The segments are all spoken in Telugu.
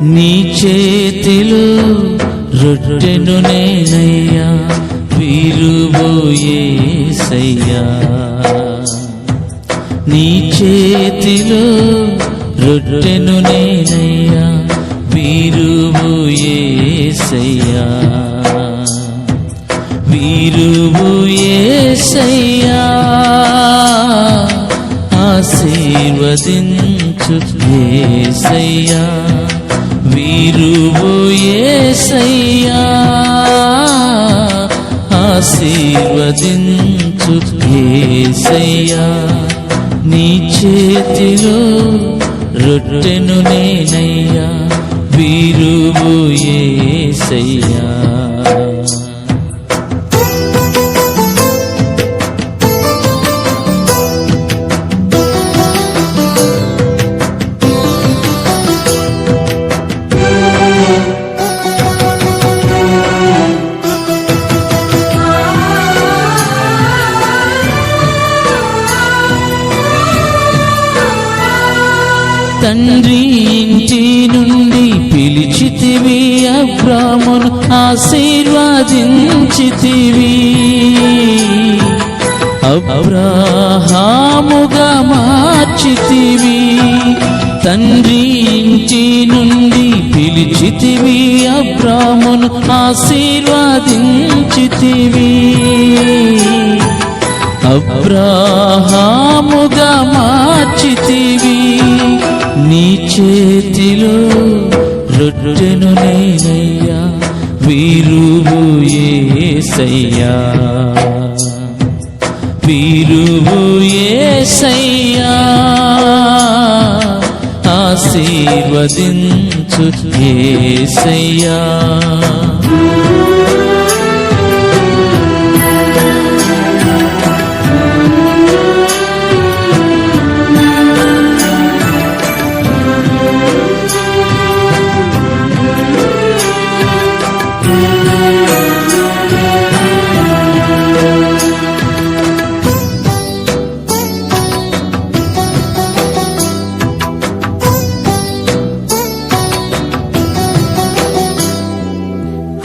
నీ చేతిలో రొట్టెను నేనయ్యా వీరుబోయేసయ్యా నీ చేతిలో రొట్టెను నేనయ్యా వీరుబోయేసయ్యా వీరుబోయేసయ్యా ఆశీర్వదించు ఏసయ్యా వీరుబోయేసయ్యా ఆశీర్వదించు ఏసయ్యా. నీ చేతిలో రొట్టెను నేనయ్యా వీరుబోయేసయ్యా తండ్రి ఇంటి నుండి పిలిచితివి అబ్రామును ఆశీర్వాదించితివి. అబ్రహాముగా మార్చితివి. తండ్రి ఇంటి నుండి పిలిచితివి అబ్రామును ఆశీర్వాదించితివి. అబ్రహాముగా మార్చితివి. నీ చేతిలో రొట్టెను నేనయ్యా వీరువు ఏసయ్యా. వీరువు ఏసయ్యా ఆశీర్వదించు ఏసయ్యా.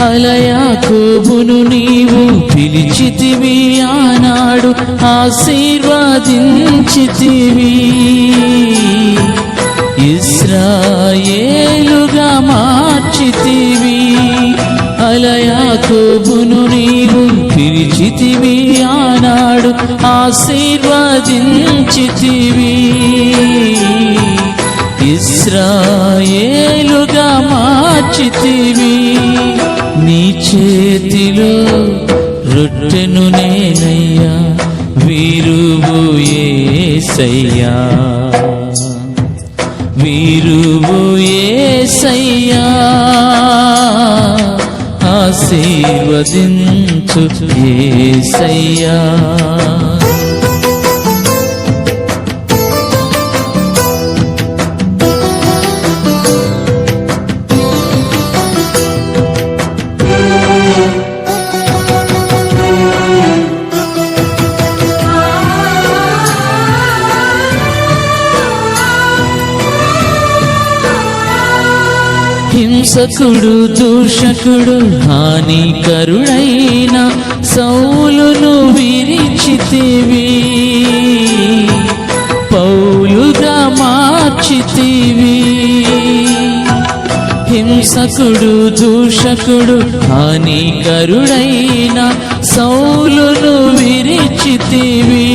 అలయాకోబును నీవు పిలిచితివి ఆనాడు ఆశీర్వాదించితివి. ఇస్రాయేలుగా మార్చితివి. అలయాకోబును నీవు పిలిచితివి ఆనాడు ఆశీర్వాదించితివి. ఇస్రాయేలుగా మార్చితివి. ఏసయ్యా. వీరువు ఏసయ్యా. ఆశీర్వదించు ఏసయ్యా. హింసకుడు దూషకుడు హానికరుడైన సౌలును విరిచితివి. పౌలుగా మార్చితివి. హింసకుడు దూషకుడు హానికరుడైన సౌలును విరిచితివి.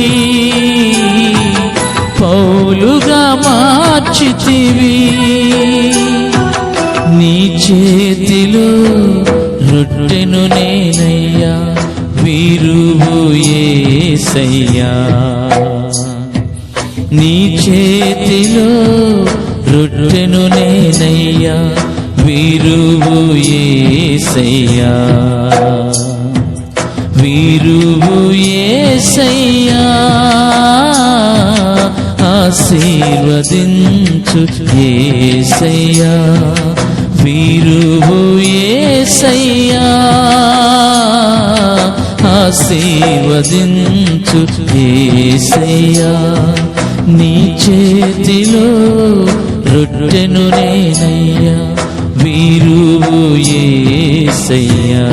పౌలుగా మార్చితివి. నీ చేతిలో రొట్టెను నేనయ్యా వీరువు ఏసయ్యా. నీ చేతిలో రొట్టెను నేనయ్యా వీరువు ఏసయ్యా. వీరువు ఏసయ్యా ఆశీర్వదించు ఏసయ్యా. వీరువు ఏసయ్యా ఆశీర్వదించు ఏసయ్యా. నీ చేతిలో రొట్టెను నేనయ్యా వీరు ఏసయ్యా.